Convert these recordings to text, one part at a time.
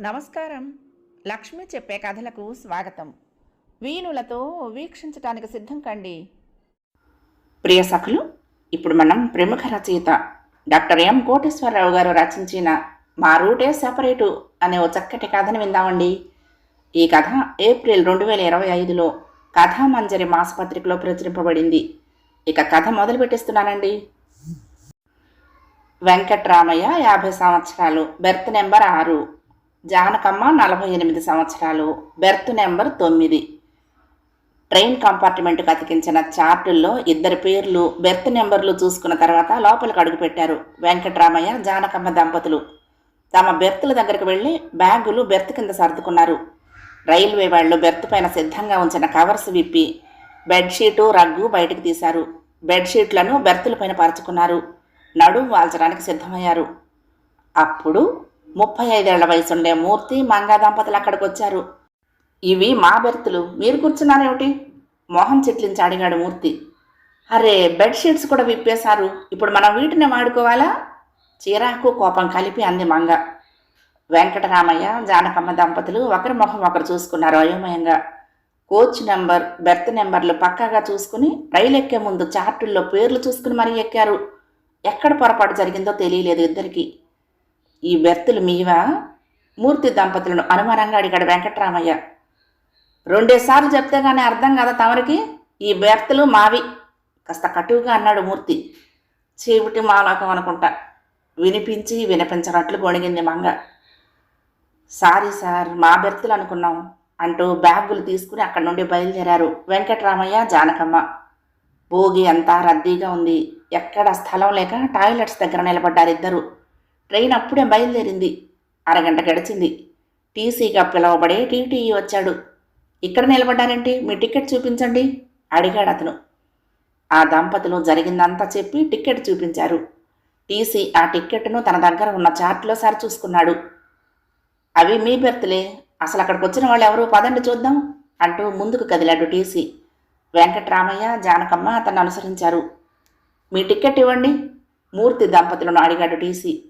నమస్కారం. లక్ష్మి చెప్పే కథలకు స్వాగతం. వీణులతో వీక్షించటానికి సిద్ధం కండి. ప్రియ సఖులు ఇప్పుడు మనం ప్రముఖ రచయిత డాక్టర్ ఎం కోటేశ్వరరావు గారు రచించిన మా రూటే సెపరేటు అనే ఓ చక్కటి కథను విందామండి. ఈ కథ ఏప్రిల్ రెండు వేల ఇరవై ఐదులో కథామంజరి మాసపత్రికలో ప్రచురింపబడింది. ఇక కథ మొదలు పెట్టిస్తున్నానండి. వెంకట్రామయ్య యాభై సంవత్సరాలు బెర్త్ నెంబర్ ఆరు. జానకమ్మ నలభై ఎనిమిది సంవత్సరాలు. బెర్త్ నెంబర్ తొమ్మిది. ట్రైన్ కంపార్ట్మెంట్కి అతికించిన చార్టుల్లో ఇద్దరి పేర్లు బెర్త్ నెంబర్లు చూసుకున్న తర్వాత లోపలికి అడుగుపెట్టారు వెంకట్రామయ్య జానకమ్మ దంపతులు. తమ బెర్తుల దగ్గరికి వెళ్ళి బ్యాగులు బెర్త్ కింద సర్దుకున్నారు. రైల్వే వాళ్ళు బెర్త్ పైన సిద్ధంగా ఉంచిన కవర్స్ విప్పి బెడ్షీటు రగ్గు బయటకు తీశారు. బెడ్షీట్లను బెర్తుల పైన పరుచుకున్నారు. నడుం వాల్చడానికి సిద్ధమయ్యారు. అప్పుడు ముప్పై ఐదేళ్ళ వయసుండే మూర్తి మంగా దంపతులు అక్కడికి వచ్చారు ఇవి మా బెర్తులు. మీరు కూర్చున్నారేమిటి? మొహం చిట్లించి అడిగాడు మూర్తి. అరే బెడ్షీట్స్ కూడా విప్పేశారు. ఇప్పుడు మనం వీటిని వాడుకోవాలా? చీరాకు కోపం కలిపి అంది మంగ. వెంకటరామయ్య జానకమ్మ దంపతులు ఒకరి మొహం ఒకరు చూసుకున్నారు అయోమయంగా. కోచ్ నెంబర్ బెర్త్ నెంబర్లు పక్కాగా చూసుకుని రైలు ఎక్కే ముందు చార్టుల్లో పేర్లు చూసుకుని మరీ ఎక్కారు. ఎక్కడ పొరపాటు జరిగిందో తెలియలేదు ఇద్దరికి. ఈ బెర్తులు మీవా మూర్తి దంపతులను అనుమానంగా అడిగాడు వెంకట్రామయ్య. రెండేసార్లు చెప్తే కానీ అర్థం కదా తమరికి? ఈ బెర్తులు మావి. కాస్త కటువుగా అన్నాడు మూర్తి. చీవిటి మాలోకం అనుకుంటా. వినిపించి వినిపించనట్లు గొణిగింది మంగ. సారీ సార్ మా బెర్తులు అనుకున్నాం అంటూ బ్యాగులు తీసుకుని అక్కడి నుండి బయలుదేరారు వెంకట్రామయ్య జానకమ్మ. భోగి అంతా రద్దీగా ఉంది. ఎక్కడ స్థలం లేక టాయిలెట్స్ దగ్గర నిలబడ్డారు ఇద్దరు. ట్రైన్ అప్పుడే బయలుదేరింది. అరగంట గడిచింది. టీసీగా పిలవబడే టీటీఈ వచ్చాడు. ఇక్కడ నిలబడ్డారేంటి? మీ టికెట్ చూపించండి అడిగాడు అతను. ఆ దంపతులు జరిగిందంతా చెప్పి టికెట్ చూపించారు. టీసీ ఆ టిక్కెట్ను తన దగ్గర ఉన్న చార్ట్లో సరి చూసుకున్నాడు. అవి మీ బెర్త్లే. అసలు అక్కడికి వచ్చిన వాళ్ళు ఎవరు? పదండి చూద్దాం అంటూ ముందుకు కదిలాడు టీసీ. వెంకట్రామయ్య జానకమ్మ అతన్ని అనుసరించారు. మీ టికెట్ ఇవ్వండి. మూర్తి దంపతులను అడిగాడు టీసీ.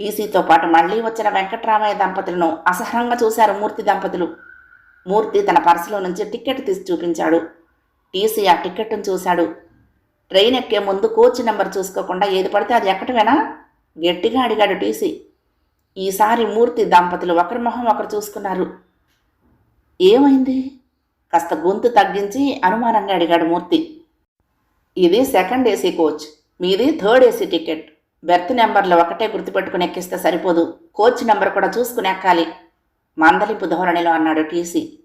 టీసీతో పాటు మళ్ళీ వచ్చిన వెంకట్రామయ్య దంపతులను అసహనంగా చూశారు మూర్తి దంపతులు. మూర్తి తన పర్సులో నుంచి టికెట్ తీసి చూపించాడు. టీసీ ఆ టికెట్ను చూశాడు. ట్రైన్ ఎక్కే ముందు కోచ్ నెంబర్ చూసుకోకుండా ఏది పడితే అది ఎక్కటమేనా? గట్టిగా అడిగాడు టీసీ. ఈసారి మూర్తి దంపతులు ఒకరి మొహం ఒకరు చూసుకున్నారు. ఏమైంది? కాస్త గొంతు తగ్గించి అనుమానంగా అడిగాడు మూర్తి. ఇది సెకండ్ ఏసీ కోచ్. మీది థర్డ్ ఏసీ టికెట్ బెర్త్ నెంబర్లు ఒకటే గుర్తుపెట్టుకుని ఎక్కిస్తే సరిపోదు. కోచ్ నెంబర్ కూడా చూసుకుని ఎక్కాలి. మందలింపు ధోరణిలో అన్నాడు టీసీ.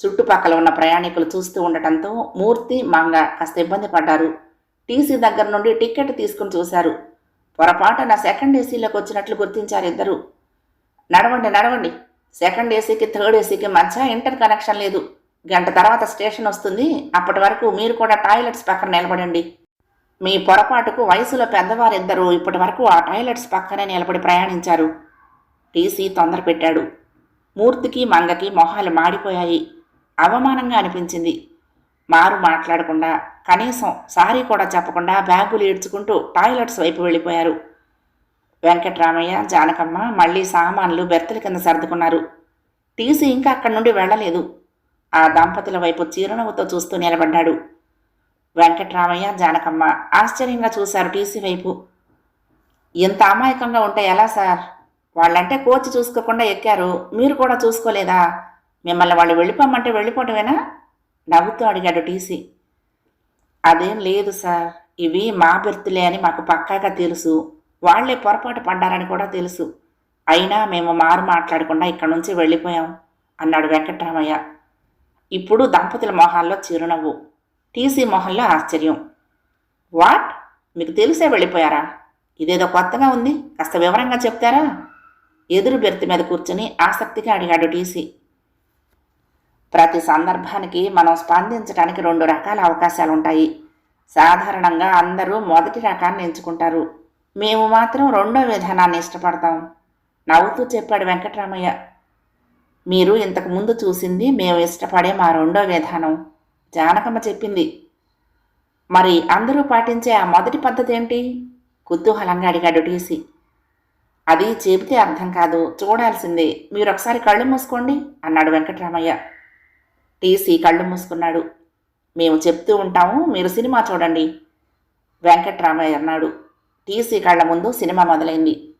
చుట్టుపక్కల ఉన్న ప్రయాణికులు చూస్తూ ఉండటంతో మూర్తి మంగ కాస్త ఇబ్బంది పడ్డారు. టీసీ దగ్గర నుండి టికెట్ తీసుకుని చూశారు. పొరపాటున సెకండ్ ఏసీలోకి వచ్చినట్లు గుర్తించారు ఇద్దరు. నడవండి నడవండి. సెకండ్ ఏసీకి థర్డ్ ఏసీకి మధ్య ఇంటర్ కనెక్షన్ లేదు. గంట తర్వాత స్టేషన్ వస్తుంది. అప్పటి వరకు మీరు కూడా టాయిలెట్స్ పక్కన నిలబడండి. మీ పొరపాటుకు వయసులో పెద్దవారిద్దరూ ఇప్పటి వరకు ఆ టాయిలెట్స్ పక్కనే నిలబడి ప్రయాణించారు. టీసీ తొందర పెట్టాడు. మూర్తికి మంగకి మొహాలు మాడిపోయాయి. అవమానంగా అనిపించింది. మారు మాట్లాడకుండా కనీసం సారీ కూడా చెప్పకుండా బ్యాగులు ఈడ్చుకుంటూ టాయిలెట్స్ వైపు వెళ్ళిపోయారు. వెంకట్రామయ్య జానకమ్మ మళ్ళీ సామాన్లు బెర్తల కింద సర్దుకున్నారు. టీసీ ఇంకా అక్కడి నుండి వెళ్ళలేదు. ఆ దంపతుల వైపు చిరునవ్వుతో చూస్తూ నిలబడ్డాడు. వెంకట్రామయ్య జానకమ్మ. ఆశ్చర్యంగా చూశారు టీసీ వైపు. ఇంత అమాయకంగా ఉంటే ఎలా సార్? వాళ్ళంటే కోచ్ చూసుకోకుండా ఎక్కారు. మీరు కూడా చూసుకోలేదా? మిమ్మల్ని వాళ్ళు వెళ్ళిపోమంటే వెళ్ళిపోవటమేనా? నవ్వుతూ అడిగాడు టీసీ. అదేం లేదు సార్. ఇవి మా బెర్తులే అని మాకు పక్కాగా తెలుసు. వాళ్ళే పొరపాటు పడ్డారని కూడా తెలుసు. అయినా మేము మారు మాట్లాడకుండా ఇక్కడి నుంచి వెళ్ళిపోయాం అన్నాడు వెంకట్రామయ్య. ఇప్పుడు దంపతుల మొహాల్లో చిరునవ్వు. టీసీ మొహంలో ఆశ్చర్యం. వాట్? మీకు తెలిసే వెళ్ళిపోయారా? ఇదేదో కొత్తగా ఉంది. కాస్త వివరంగా చెప్తారా? ఎదురు బెర్త్ మీద కూర్చుని ఆసక్తిగా అడిగాడు టీసీ. ప్రతి సందర్భానికి మనం స్పందించడానికి రెండు రకాల అవకాశాలు ఉంటాయి సాధారణంగా అందరూ మొదటి రకాన్ని ఎంచుకుంటారు. మేము మాత్రం రెండో విధానాన్ని ఇష్టపడతాం. నవ్వుతూ చెప్పాడు వెంకటరామయ్య. మీరు ఇంతకు ముందు చూసింది మేము ఇష్టపడే మా రెండో విధానం. జానకమ్మ చెప్పింది. మరి అందరూ పాటించే ఆ మొదటి పద్ధతి ఏంటి కుతూహలంగా అడిగాడు టీసీ. అది చెబితే అర్థం కాదు చూడాల్సిందే. మీరు ఒకసారి కళ్ళు మూసుకోండి అన్నాడు వెంకటరామయ్య. టీసీ కళ్ళు మూసుకున్నాడు. మేము చెప్తూ ఉంటాము మీరు సినిమా చూడండి వెంకట్రామయ్య అన్నాడు. టీసీ కళ్ళ ముందు సినిమా మొదలైంది.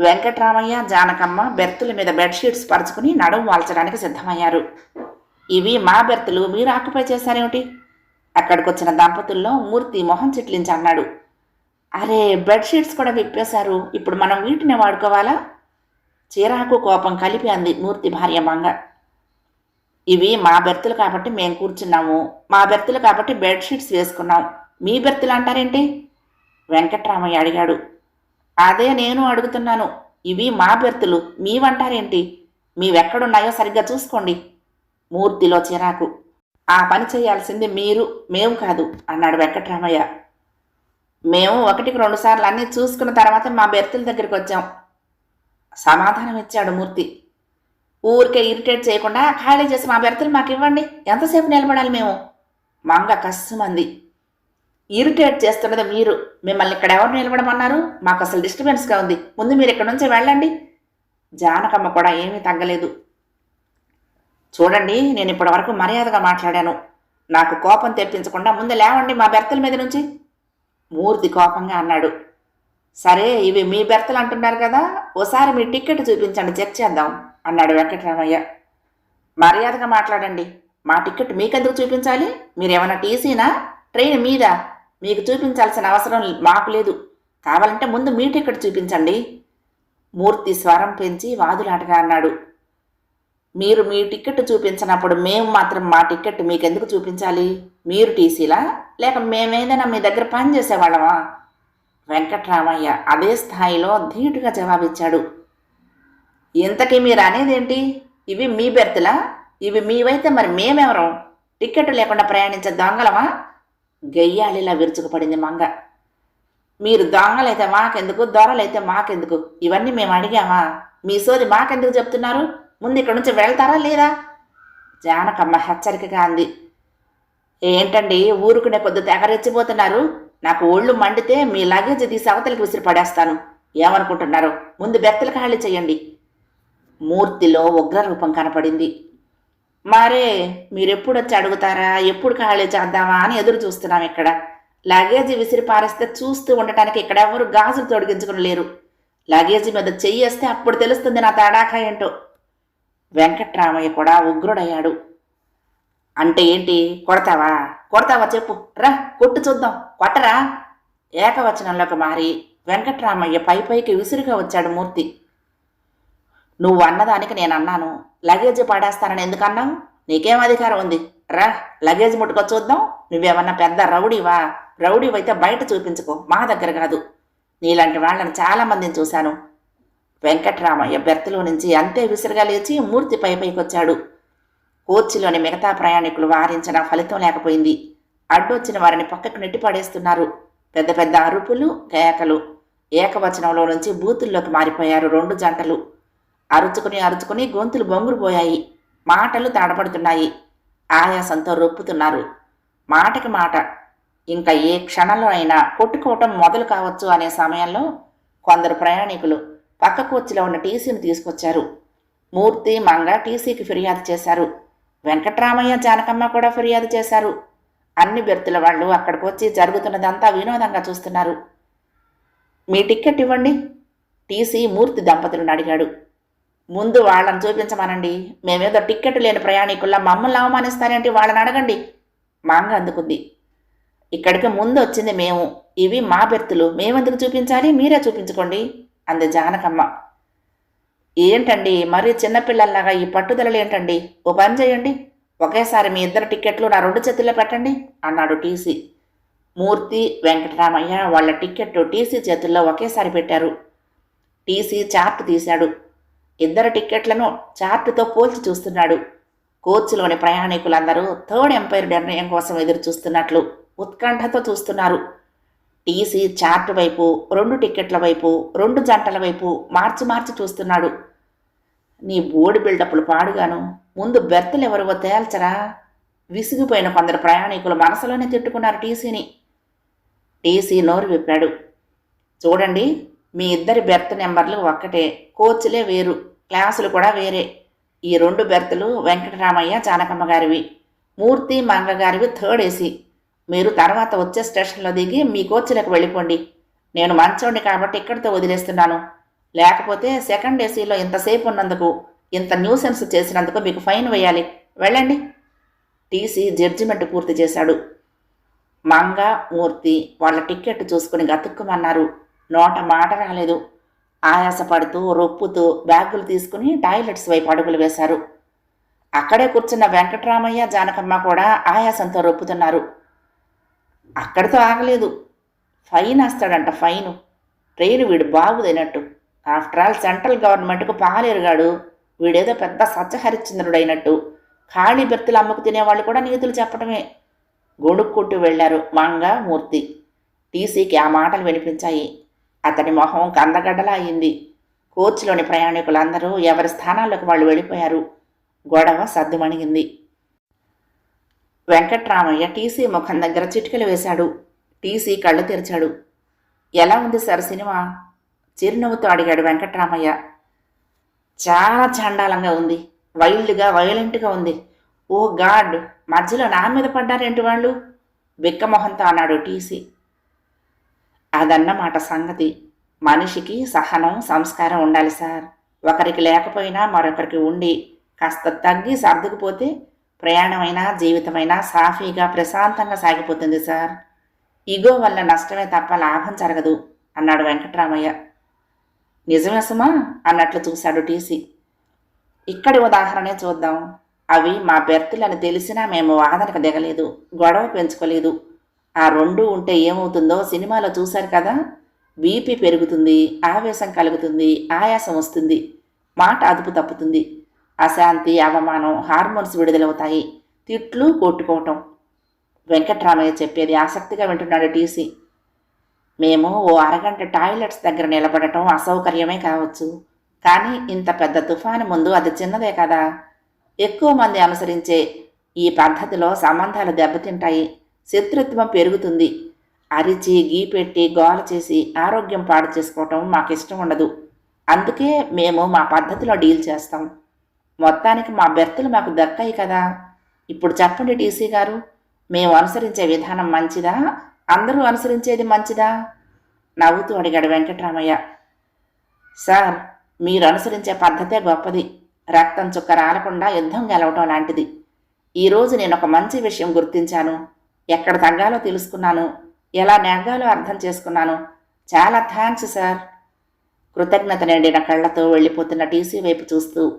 వెంకట్రామయ్య జానకమ్మ బెర్తుల మీద బెడ్షీట్స్ పరుచుకుని నడుము వాల్చడానికి సిద్ధమయ్యారు. ఇవి మా బెర్తులు మీరు ఆక్యుపై చేశారేమిటి అక్కడికొచ్చిన దంపతుల్లో మూర్తి మొహం చిట్లించి అన్నాడు అరే బెడ్షీట్స్ కూడా విప్పేశారు. ఇప్పుడు మనం వీటిని వాడుకోవాలా? చీరాకు కోపం కలిపి అంది మూర్తి భార్య మంగ. ఇవి మా బెర్తులు కాబట్టి మేము కూర్చున్నాము. మా బెర్తులు కాబట్టి బెడ్షీట్స్ వేసుకున్నాం. మీ బెర్తులు అంటారేంటి? వెంకట్రామయ్య అడిగాడు. అదే నేను అడుగుతున్నాను. ఇవి మా బెర్తులు మీవంటారేంటి? మీవెక్కడున్నాయో సరిగ్గా చూసుకోండి. మూర్తిలో చిరాకు. ఆ పని చేయాల్సింది మీరు మేము కాదు అన్నాడు వెంకట్రామయ్య. మేము ఒకటికి రెండు సార్లు అన్నీ చూసుకున్న తర్వాత మా బెర్తుల దగ్గరికి వచ్చాం. సమాధానం ఇచ్చాడు మూర్తి. ఊరికే ఇరిటేట్ చేయకుండా ఖాళీ చేసి మా బెర్తులు మాకు ఇవ్వండి ఎంతసేపు నిలబడాలి మేము? మంగ కస్సుమంది. ఇరిటేట్ చేస్తున్నది మీరు మిమ్మల్ని ఇక్కడ ఎవరు నిలబడమన్నారు? మాకు అసలు డిస్టర్బెన్స్గా ఉంది. ముందు మీరు ఇక్కడ నుంచి వెళ్ళండి. జానకమ్మ కూడా ఏమీ తగ్గలేదు. చూడండి నేను ఇప్పటి వరకు మర్యాదగా మాట్లాడాను. నాకు కోపం తెప్పించకుండా ముందు లేవండి మా బెర్తల మీద నుంచి. మూర్తి కోపంగా అన్నాడు. సరే ఇవి మీ బెర్తలు అంటున్నారు కదా ఓసారి మీ టికెట్ చూపించండి చెక్ చేద్దాం అన్నాడు వెంకటరామయ్య. మర్యాదగా మాట్లాడండి. మా టికెట్ మీకెందుకు చూపించాలి? మీరేమైనా టీసీనా? ట్రైన్ మీద? మీకు చూపించాల్సిన అవసరం మాకు లేదు. కావాలంటే ముందు మీ టికెట్ చూపించండి. మూర్తి స్వరం పెంచి వాదులాటగా అన్నాడు. మీరు మీ టికెట్ చూపించినప్పుడు మేము మాత్రం మా టికెట్ మీకెందుకు చూపించాలి? మీరు టీసీలా? లేక మేమేదైనా మీ దగ్గర పని చేసేవాళ్ళమా? వెంకట్రామయ్య అదే స్థాయిలో ధీటుగా జవాబిచ్చాడు. ఇంతకీ మీరు అనేదేంటి? ఇవి మీ బెర్తులా? ఇవి మీవైతే మరి మేమెవరం? టికెట్ లేకుండా ప్రయాణించే దొంగలమా? గెయ్యాలిలా విరుచుకుపడింది మంగ. మీరు దొంగలైతే మాకెందుకు? దొరలైతే మాకెందుకు? ఇవన్నీ మేము అడిగామా మీ సోది మాకెందుకు చెప్తున్నారు? ముందు ఇక్కడి నుంచి వెళ్తారా లేదా? జానకమ్మ హెచ్చరికగా అంది. ఏంటండి ఊరుకునే కొద్ది తెగరెచ్చిపోతున్నారు. నాకు ఒళ్ళు మండితే మీ లగేజ్ తీసి అవతలికి విసిరి పడేస్తాను ఏమనుకుంటున్నారు? ముందు బెత్తలు ఖాళీ చేయండి. మూర్తిలో ఉగ్రరూపం కనపడింది. మరే మీరెప్పుడు వచ్చి అడుగుతారా? ఎప్పుడు ఖాళీ చేద్దామా అని ఎదురు చూస్తున్నాం ఇక్కడ. లగేజీ విసిరి పారేస్తే చూస్తూ ఉండటానికి ఇక్కడ ఎవరు గాజులు తొడిగించుకుని లేరు. లగేజీ మీద చెయ్యేస్తే అప్పుడు తెలుస్తుంది నా తడాఖా ఏంటో. వెంకట్రామయ్య కూడా ఉగ్రుడయ్యాడు. అంటే ఏంటి? కొడతావా? కొడతావా చెప్పు. రా కొట్టు చూద్దాం. కొట్టరా? ఏకవచనంలోకి మారి వెంకట్రామయ్య పై పైకి విసురుగా వచ్చాడు మూర్తి. నువ్వు అన్నదానికి నేను అన్నాను. లగేజ్ పాడేస్తానని ఎందుకన్నావు నీకేం అధికారం ఉంది? రా లగేజ్ ముట్టుకో చూద్దాం. నువ్వేమన్నా పెద్ద రౌడీవా? రౌడీవైతే బయట చూపించుకో. మా దగ్గర కాదు. నీలాంటి వాళ్ళని చాలా మందిని చూశాను. వెంకట్రామయ్య బెర్త్లో నుంచి అంతే విసురుగా లేచి మూర్తి పై పైకొచ్చాడు. కోచిలోని మిగతా ప్రయాణికులు వారించిన ఫలితం లేకపోయింది. అడ్డొచ్చిన వారిని పక్కకు నెట్టి పడేస్తున్నారు. పెద్ద పెద్ద అరుపులు కేకలు. ఏకవచనంలో నుంచి బూతుల్లోకి మారిపోయారు రెండు జంటలు. అరుచుకుని అరుచుకుని గొంతులు బొంగురుపోయాయి. మాటలు తడబడుతున్నాయి ఆయాసంతో రొప్పుతున్నారు. మాటకి మాట. ఇంకా ఏ క్షణంలో అయినా కొట్టుకోవటం మొదలు కావచ్చు అనే సమయంలో కొందరు ప్రయాణికులు పక్క కోచ్లో ఉన్న టీసీని తీసుకొచ్చారు. మూర్తి మంగ టీసీకి ఫిర్యాదు చేశారు. వెంకట్రామయ్య జానకమ్మ కూడా ఫిర్యాదు చేశారు. అన్ని బెర్తుల వాళ్ళు అక్కడికి వచ్చి జరుగుతున్నదంతా వినోదంగా చూస్తున్నారు. మీ టిక్కెట్ ఇవ్వండి. టీసీ మూర్తి దంపతులను అడిగాడు. ముందు వాళ్ళని చూపించమనండి. మేమేదో టిక్కెట్ లేని ప్రయాణికుల్లా మమ్మల్ని అవమానిస్తారేంటి వాళ్ళని అడగండి. మాంగ అందుకుంది. ఇక్కడికి ముందు వచ్చింది మేము. ఇవి మా బెర్తులు మేమెందుకు చూపించాలి? మీరే చూపించుకోండి. అంది జానకమ్మ. ఏంటండి? మరీ చిన్నపిల్లల్లాగా ఈ పట్టుదలలు ఏంటండి ఓ పని చేయండి. ఒకేసారి మీ ఇద్దరు టిక్కెట్లు నా రెండు చేతుల్లో పెట్టండి అన్నాడు టీసీ. మూర్తి వెంకటరామయ్య వాళ్ళ టిక్కెట్ టీసీ చేతుల్లో ఒకేసారి పెట్టారు. టీసీ చార్ట్ తీశాడు. ఇద్దరు టిక్కెట్లను చార్టుతో పోల్చి చూస్తున్నాడు. కోచ్లోని ప్రయాణికులందరూ థర్డ్ ఎంపైర్ నిర్ణయం కోసం ఎదురు చూస్తున్నట్లు ఉత్కంఠతో చూస్తున్నారు. టీసీ చార్ట్ వైపు రెండు టిక్కెట్ల వైపు రెండు జంటల వైపు మార్చి మార్చి చూస్తున్నాడు. నీ బోడి బిల్డప్లు పాడుగాను ముందు బెర్తలు ఎవరివో తేల్చరా? విసిగిపోయిన కొందరు ప్రయాణికులు మనసులోనే తిట్టుకున్నారు టీసీని. టీసీ నోరు విప్పాడు. చూడండి మీ ఇద్దరి బెర్త్ నెంబర్లు ఒక్కటే కోచ్లే వేరు క్లాసులు కూడా వేరే. ఈ రెండు బెర్తులు వెంకటరామయ్య జానకమ్మ గారివి. మూర్తి మంగ గారివి థర్డ్ ఏసీ. మీరు తర్వాత వచ్చే స్టేషన్లో దిగి మీ కోచ్లకు వెళ్ళిపోండి. నేను మంచోండి కాబట్టి ఇక్కడితో వదిలేస్తున్నాను. లేకపోతే సెకండ్ ఏసీలో ఇంతసేపు ఉన్నందుకు ఇంత న్యూసెన్స్ చేసినందుకు మీకు ఫైన్ వేయాలి. వెళ్ళండి. టీసీ జడ్జిమెంట్ పూర్తి చేశాడు. మంగ మూర్తి వాళ్ళ టిక్కెట్ చూసుకుని గతుక్కుమన్నారు. నోట మాట రాలేదు. ఆయాసపడుతూ రొప్పుతూ బ్యాగులు తీసుకుని టాయిలెట్స్ వైపు అడుగులు వేశారు. అక్కడే కూర్చున్న వెంకటరామయ్య జానకమ్మ కూడా ఆయాసంతో రొప్పుతున్నారు. అక్కడితో ఆగలేదు. Fine వస్తాడంట fine. ట్రైన్ వీడు బాగుదైనట్టు. ఆఫ్టర్ ఆల్ సెంట్రల్ గవర్నమెంట్కు పాలేరుగాడు వీడేదో పెద్ద సత్యహరిశ్చంద్రుడైనట్టు. ఖాళీ బెర్తులు అమ్ముకు తినేవాళ్ళు కూడా నీతులు చెప్పడమే గొడుక్కుంటూ వెళ్ళారు మంగ మూర్తి టీసీకి ఆ మాటలు వినిపించాయి. అతని మొహం కందగడ్డలా అయింది. కోచ్లోని ప్రయాణికులందరూ ఎవరి స్థానాల్లోకి వాళ్ళు వెళ్ళిపోయారు. గొడవ సద్దుమణిగింది. వెంకట్రామయ్య టీసీ ముఖం దగ్గర చిటికలు వేశాడు. టీసీ కళ్ళు తెరిచాడు. ఎలా ఉంది సార్ సినిమా? చిరునవ్వుతో అడిగాడు వెంకట్రామయ్య. చాలా చండాలంగా ఉంది. వైల్డ్గా వైలెంట్గా ఉంది. Oh God! మధ్యలో నా మీద పడ్డారేంటి వాళ్ళు? బిక్కమొహంతో అన్నాడు టీసీ. అదన్నమాట సంగతి. మనిషికి సహనం సంస్కారం ఉండాలి సార్. ఒకరికి లేకపోయినా మరొకరికి ఉండి కాస్త తగ్గి సర్దుకుపోతే ప్రయాణమైనా జీవితమైనా సాఫీగా ప్రశాంతంగా సాగిపోతుంది సార్. ఇగో వల్ల నష్టమే తప్ప లాభం జరగదు అన్నాడు వెంకట్రామయ్య. నిజమే సుమా అన్నట్లు చూశాడు టీసీ. ఇక్కడి ఉదాహరణే చూద్దాం. అవి మా బెర్తులని తెలిసినా మేము వాదనకు దిగలేదు గొడవ పెంచుకోలేదు. ఆ రెండు ఉంటే ఏమవుతుందో సినిమాలో చూశారు కదా. బీపీ పెరుగుతుంది ఆవేశం కలుగుతుంది ఆయాసం వస్తుంది మాట అదుపు తప్పుతుంది. అశాంతి అవమానం హార్మోన్స్ విడుదలవుతాయి. తిట్లు కొట్టుకోవటం. వెంకట్రామయ్య చెప్పేది ఆసక్తిగా వింటున్నాడు టీసీ. మేము ఓ అరగంట టాయిలెట్స్ దగ్గర నిలబడటం అసౌకర్యమే కావచ్చు. కానీ ఇంత పెద్ద తుఫాను ముందు అది చిన్నదే కదా. ఎక్కువ మంది అనుసరించే ఈ పద్ధతిలో సంబంధాలు దెబ్బతింటాయి. శత్రుత్వం పెరుగుతుంది. అరిచి గీపెట్టి గోల చేసి ఆరోగ్యం పాడు చేసుకోవటం మాకు ఇష్టం ఉండదు. అందుకే మేము మా పద్ధతిలో డీల్ చేస్తాం. మొత్తానికి మా బెర్తులు మాకు దక్కాయి కదా. ఇప్పుడు చెప్పండి టీసీ గారు మేము అనుసరించే విధానం మంచిదా? అందరూ అనుసరించేది మంచిదా? నవ్వుతూ అడిగాడు వెంకట్రామయ్య. సార్ మీరు అనుసరించే పద్ధతే గొప్పది. రక్తం చుక్క రాలకుండా యుద్ధం గెలవటం లాంటిది. ఈరోజు నేను ఒక మంచి విషయం గుర్తించాను. ఎక్కడ తగ్గాలో తెలుసుకున్నాను. ఎలా నెగ్గాలో అర్థం చేసుకున్నాను. చాలా థ్యాంక్స్ సార్. కృతజ్ఞత నిండిన కళ్ళతో వెళ్ళిపోతున్న టీసీ వైపు చూస్తూ